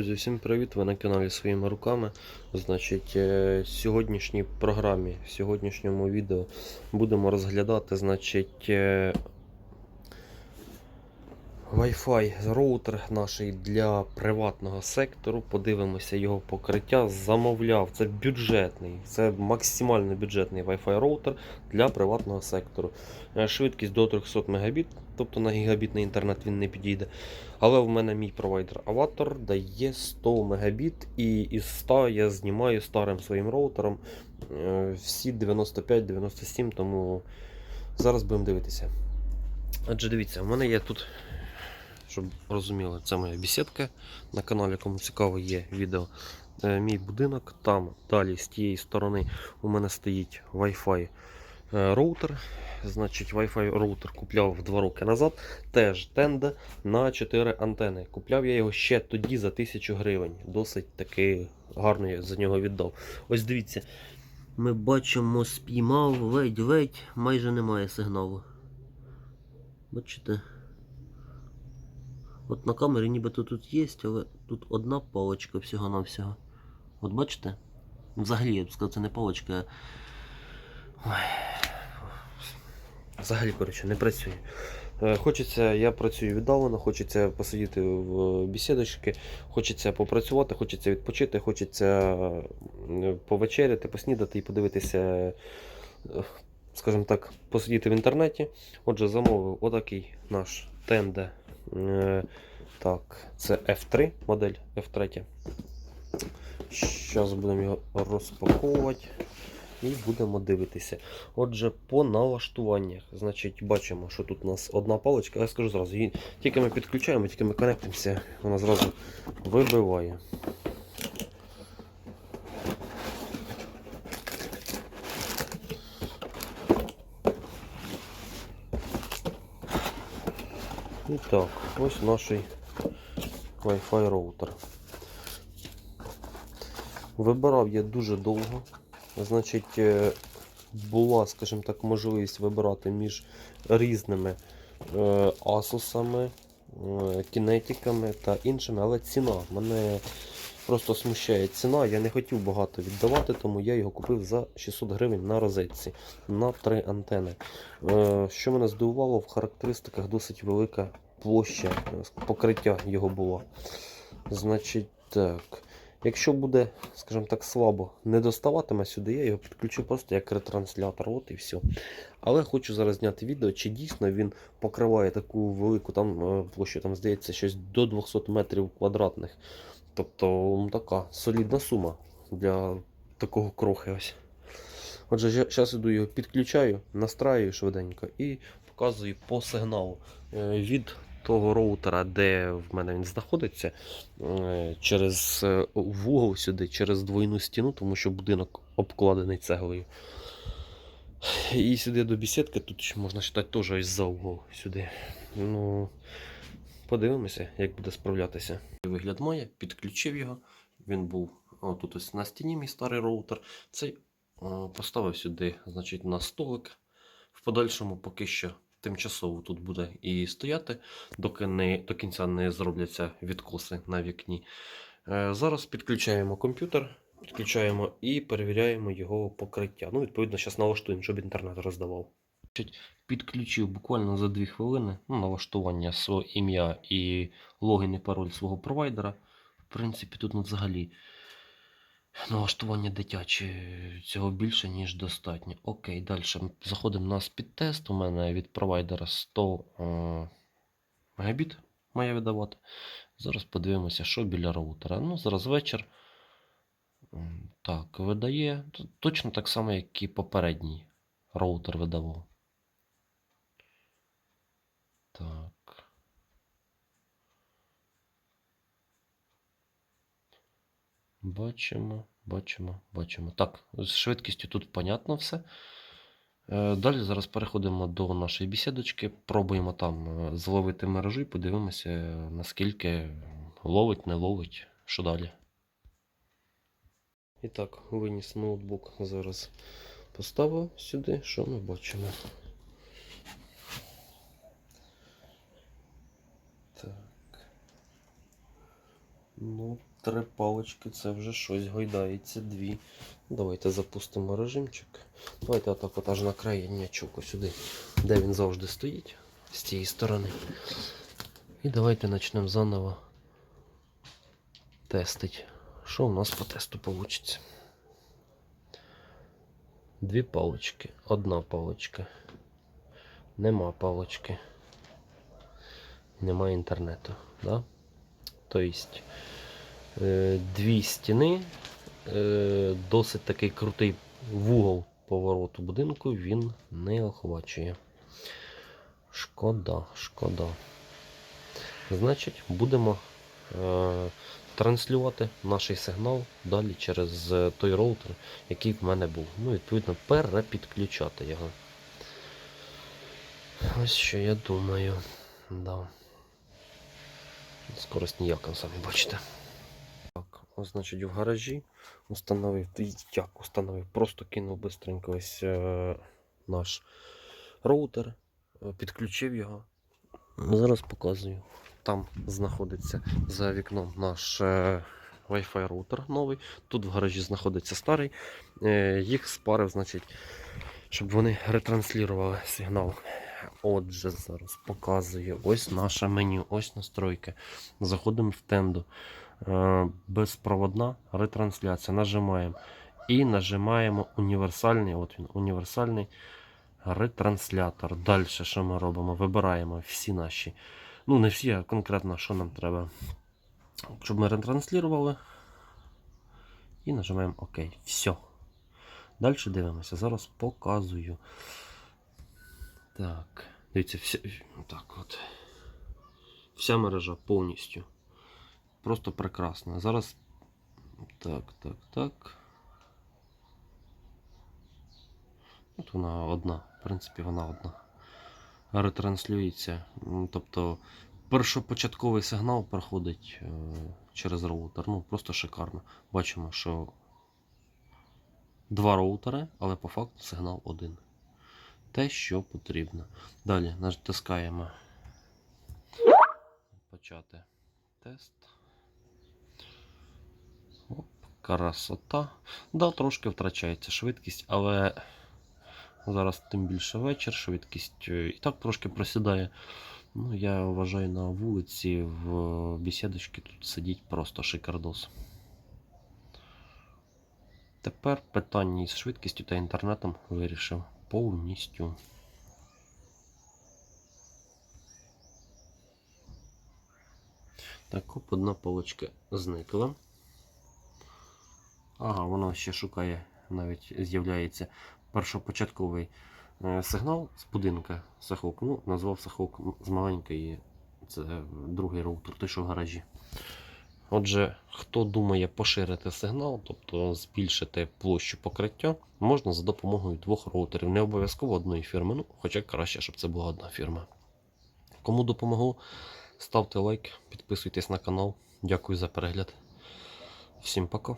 Друзі, всім привіт! Ви на каналі своїми руками. Значить, е, в сьогоднішній програмі, в сьогоднішньому відео будемо розглядати, значить, е, Wi-Fi роутер наш для приватного сектору. Подивимося його покриття. Замовляв. Це бюджетний, це максимально бюджетний Wi-Fi роутер для приватного сектору. Е, Швидкість до 300 Мбіт, тобто на гігабітний інтернет він не підійде. Але в мене мій провайдер Avatar дає 100 Мбіт, і із 100 я знімаю старим своїм роутером е, всі 95-97, тому зараз будемо дивитися. Адже дивіться, в мене є тут, щоб розуміли, це моя бесідка на каналі, кому цікаво є відео. Е, Мій будинок, там далі з тієї сторони у мене стоїть Wi-Fi е, роутер. Значить, Wi-Fi роутер купляв 2 роки назад. Теж тенде на 4 антени. Купляв я його ще тоді за 1000 гривень. Досить таки гарно я за нього віддав. Ось дивіться. Ми бачимо, спіймав ледь-ледь, майже немає сигналу. Бачите? От на камері нібито тут є, але тут одна паличка всього-навсього. От бачите? Взагалі, я б сказав, це не паличка. а- Ой. Взагалі, коротше, не працює. Е, Хочеться, я працюю віддалено, хочеться посидіти в бесідочки, хочеться попрацювати, хочеться відпочити, хочеться повечеряти, поснідати і подивитися, е, скажімо так, посидіти в інтернеті. Отже, замовив отакий наш тенде. Е, Так, це F3 модель F3. Зараз будемо його розпаковувати і будемо дивитися. Отже, по налаштуваннях, значить, бачимо, що тут у нас одна паличка. Я скажу зразу, тільки ми підключаємо, тільки ми конектимося, вона зразу вибиває. І так, ось наш Wi-Fi роутер. Вибирав я дуже довго. Значить, е, була, скажімо так, можливість вибирати між різними е, асусами, е, кінетиками та іншими, але ціна мене просто смущає ціна. Я не хотів багато віддавати, тому я його купив за 600 гривень на розетці на три антени. Е, Що мене здивувало, в характеристиках досить велика площа е, покриття його була. Значить, так. Якщо буде, скажімо так, слабо не доставатиме сюди, я його підключу просто як ретранслятор. От і все. Але хочу зараз зняти відео, чи дійсно він покриває таку велику там е, площу, там здається, щось до 200 метрів квадратних. Тобто така солідна сума для такого крохи. ось. Отже, зараз іду його підключаю, настраюю швиденько і показую по сигналу Е, від того роутера, де в мене він знаходиться, е, через е, вугол сюди, через двойну стіну, тому що будинок обкладений цеглою. І сюди до бесідки, тут можна вважати теж ось за угол сюди. Ну, подивимося, як буде справлятися. Вигляд має, підключив його. Він був отут ось на стіні, мій старий роутер. Цей поставив сюди, значить, на столик. В подальшому поки що тимчасово тут буде і стояти, доки не, до кінця не зробляться відкоси на вікні. Е, Зараз підключаємо комп'ютер, підключаємо і перевіряємо його покриття. Ну, відповідно, зараз налаштуємо, щоб інтернет роздавав. Підключив буквально за 2 хвилини ну, налаштування свого ім'я і логін і пароль свого провайдера. В принципі, тут ну, взагалі налаштування дитяче цього більше, ніж достатньо. Окей, далі заходимо на спідтест. У мене від провайдера 100 е, мегабіт має видавати. Зараз подивимося, що біля роутера. Ну, зараз вечір. Так, видає. Точно так само, як і попередній роутер видавав. Так. Бачимо, бачимо, бачимо. Так, з швидкістю тут понятно все. Е, Далі зараз переходимо до нашої бесідочки, пробуємо там е, зловити мережу і подивимося, наскільки ловить, не ловить, що далі. І так, виніс ноутбук зараз поставив сюди, що ми бачимо. Ну, Три палочки, це вже щось гойдається, дві. Давайте запустимо режимчик. Давайте отак от аж на краєннячок сюди, де він завжди стоїть, з цієї сторони. І давайте почнемо заново тестить. Що у нас по тесту вийде? Дві палочки, одна палочка. Нема палочки. Нема інтернету. Да? Тобто дві стіни, е, досить такий крутий вугол повороту будинку він не охвачує. Шкода, шкода. Значить, будемо е, транслювати наш сигнал далі через е, той роутер, який в мене був. Ну, відповідно, перепідключати його. Ось що я думаю. Да. Скорость ніяка, самі бачите. Так, значить, в гаражі установив, як установив, просто кинув бистренько ось е, наш роутер, е, підключив його. Зараз показую. Там знаходиться за вікном наш е, Wi-Fi роутер новий. Тут в гаражі знаходиться старий. Е, їх спарив, значить, щоб вони ретранслювали сигнал. Отже, зараз показую. Ось наше меню, ось настройки. Заходимо в тенду. Е, безпроводна ретрансляція. Нажимаємо. І нажимаємо універсальний. От він, універсальний ретранслятор. Далі що ми робимо? Вибираємо всі наші. Ну, не всі, а конкретно, що нам треба. Щоб ми ретранслювали. І нажимаємо ОК. Все. Далі дивимося. Зараз показую. Так. Дивіться, вся, так от. Вся мережа повністю. Просто прекрасно. Зараз. Так, так, так. От вона одна. В принципі, вона одна. Ретранслюється. Тобто першопочатковий сигнал проходить е, через роутер. Ну, просто шикарно. Бачимо, що два роутери, але по факту сигнал один. Те, що потрібно. Далі натискаємо почати тест. Оп, красота. Да, трошки втрачається швидкість, але зараз тим більше вечір, швидкість е, і так трошки просідає. Ну, я вважаю на вулиці в бесідочці тут сидіть просто шикардос. Тепер питання із швидкістю та інтернетом вирішив повністю. Так, оп, одна полочка зникла. Ага, воно ще шукає, навіть з'являється першопочатковий е, сигнал з будинка Сахок. Ну, назвав Сахок з маленької. Це другий роутер, той, що в гаражі. Отже, хто думає поширити сигнал, тобто збільшити площу покриття, можна за допомогою двох роутерів. Не обов'язково одної фірми, ну, хоча краще, щоб це була одна фірма. Кому допомогло, ставте лайк, підписуйтесь на канал. Дякую за перегляд. Всім пока.